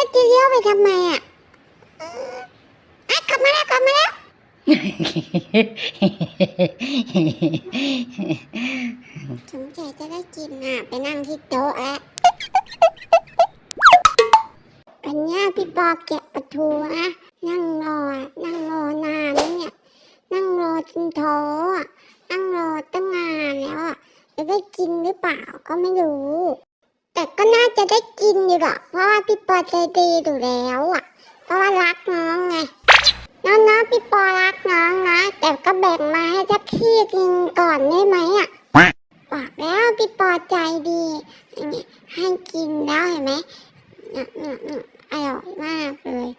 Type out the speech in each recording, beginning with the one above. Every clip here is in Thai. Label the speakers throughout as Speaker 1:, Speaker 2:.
Speaker 1: อันนี้จะเลี้ยวไปทำไมอะเอออะกลับมาแล้วกลับมาแล้วสงสัยจะได้กินอะ ไปนั่งที่โต๊ะแล้วอันเนี้ยพี่ปอแกะประตูนะนั่งรอ นั่งรอนานแล้วเนี่ย นั่งรอจนท้ออะ นั่งรอตั้งนานแล้วอะ จะได้กินหรือเปล่าก็ไม่รู้ แต่ก็น่าจะได้กินอยู่หรอกเพราะว่าพี่ปอใจดีอยู่แล้วอะเพราะว่ารักน้องไง น้องน้องพี่ปอรักน้องนะ แต่ก็แบ่งมาให้สักขี้กินก่อนได้ไหมอะบอกแล้วพี่ปอใจดี ให้กินแล้วเห็นไหมอืมอืมอืมอร่อยมากเลย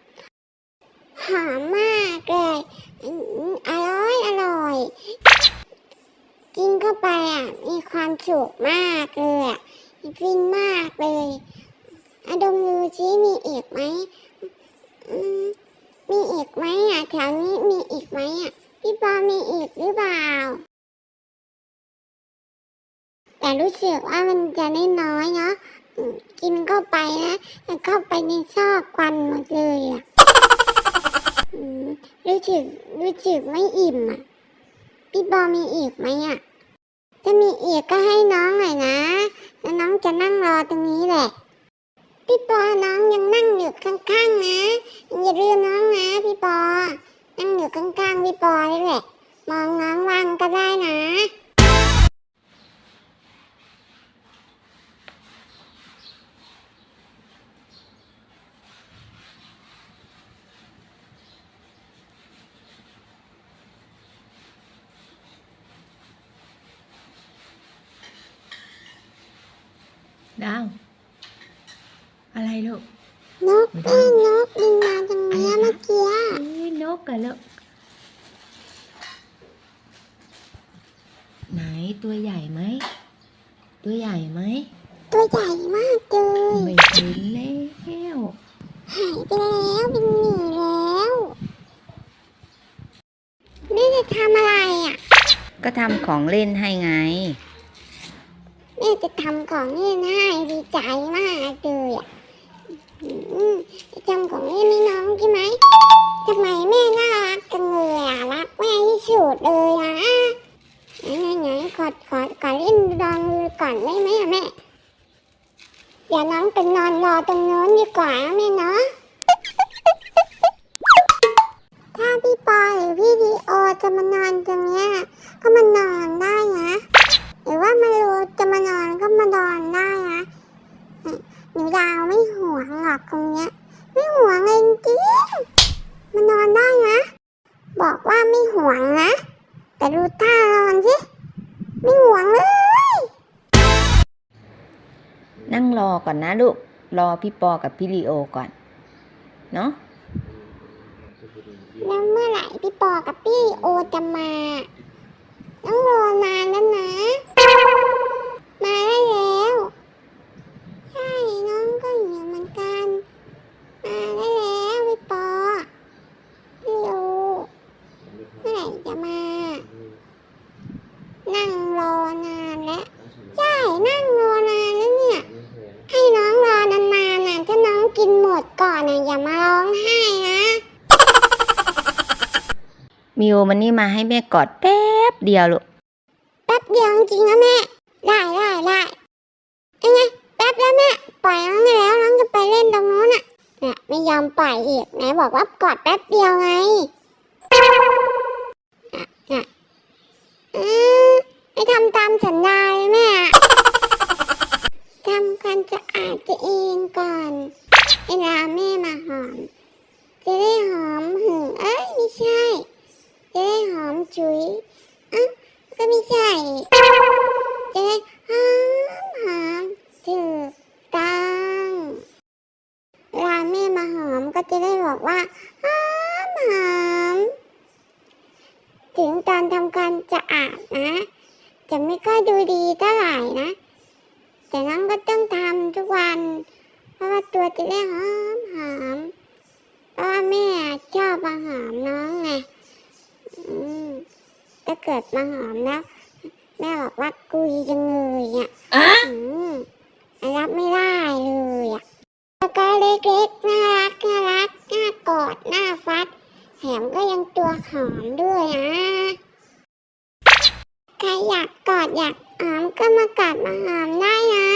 Speaker 1: หอมมากเลยอืมอืมอร่อยอร่อย กินเข้าไปอะ มีความสุขมากเลยอะ ฟินมากเลยอะดมดูซิมีอีกไหมมมีอีกไหมอะแถวนี้มีอีกไหมอะพี่ปอมีอีกหรือเปล่า แต่รู้สึกว่ามันจะได้น้อยเนาะกินเข้าไปนะมันเข้าไปในซอกควันหมดเลยอะรู้สึกรู้สึกไม่อิ่มอะพี่บอมีอีกไหมอะ ถ้ามีอีกก็ให้น้องหน่อยนะ แล้วน้องจะนั่งรอตรงนี้แหละ พี่ปอน้องยังนั่งอยู่ข้างๆนะอย่าลืมน้องนะพี่ปอ นั่งอยู่ข้างๆพี่ปอนี่แหละ มองน้องวางก็ได้นะ
Speaker 2: ดาว อะไรลูก
Speaker 1: นกแม่นกบินมาตรงเนี้ยเมื่อกี้
Speaker 2: เอ้ยนกกันลูก ไหนตัวใหญ่ไหม ตัวใหญ่ไหม
Speaker 1: ตัวใหญ่มากเลย
Speaker 2: ไม่เห็นแล้ว
Speaker 1: หายไปแล้วบินหนีแล้วแม่จะทำอะไรอะ
Speaker 2: ก็ทำของเล่นให้ไง
Speaker 1: แม่จะทำของเล่นให้ดีใจมากเลยอะจะทำของเล่นให้น้องใช่ไหมทำไมแม่น่ารักจังเลยอะรักแม่ที่สุดเลยอะไหนไหนขอขอขอเล่นลองดูก่อนได้ไหมอะแม่เดี๋ยวน้องไปนอนรอตรงโน้นดีกว่าแม่เนาะถ้าพี่ปอหรือพี่ดีโอจะมานอนตรงเนี้ยก็มานอนได้นะ หรือว่ามารูจะมานอนก็มานอนได้นะ หนูดาวไม่ห่วงหรอกตรงเนี้ย ไม่ห่วงเลยจริงมานอนได้นะบอกว่าไม่ห่วงนะ แต่ดูท่านอนสิไม่ห่วงเลย
Speaker 2: นั่งรอก่อนนะลูก รอพี่ปอกับพี่ลีโอก่อน เนาะ
Speaker 1: แล้วเมื่อไหร่พี่ปอกับพี่โอจะมา ต้องรอนานแล้วนะ มาได้แล้ว ใช่น้องก็อยู่เหมือนกัน มาได้แล้วพี่ปอ พี่โอ เมื่อไหร่จะมา นั่งรอนานแล้ว ใช่ นั่งรอนานแล้วเนี่ย ให้น้องรอนานๆนะถ้าน้องกินหมดก่อนนะอย่ามาร้องไห้นะ
Speaker 2: มิวมันนี่มาให้แม่กอดแป๊บเดียวลูก
Speaker 1: แป๊บเดียวจริงๆนะแม่ได้ได้ได้ยังไงแป๊บแล้วแม่ปล่อยน้องได้แล้วน้องจะไปเล่นตรงนู้นน่ะเนี่ยไม่ยอมปล่อยอีกไหนบอกว่ากอดแป๊บเดียวไงน่ะน่ะอืมไม่ทำตามสัญญาเลยแม่ทำความสะอาดตัวเองก่อนเวลาแม่มาหอมจะได้หอมหึงเอ้ยไม่ใช่ จะได้หอมจุ๋ยอะก็ไม่ใช่ จะได้หอมหอมถูกต้องเวลาแม่มาหอมก็จะได้บอกว่าหอมหอมถึงตอนทำความสะอาดนะ จะไม่ค่อยดูดีเท่าไหร่นะ แต่น้องก็ต้องทำทุกวัน เพราะว่าตัวจะได้หอมหอมเพราะว่าแม่ชอบมาหอม เกิดมาหอมนะแม่บอกว่ากูยจะงเงยอะอืมรับไม่ได้เลยอะแล้วก็เล็กๆน่ารักน่ารักน่ากอดน่าฟัดแถมก็ยังตัวหอมด้วยนะใครอยากกอดอยากหอมก็มากอดมาหอมได้นะ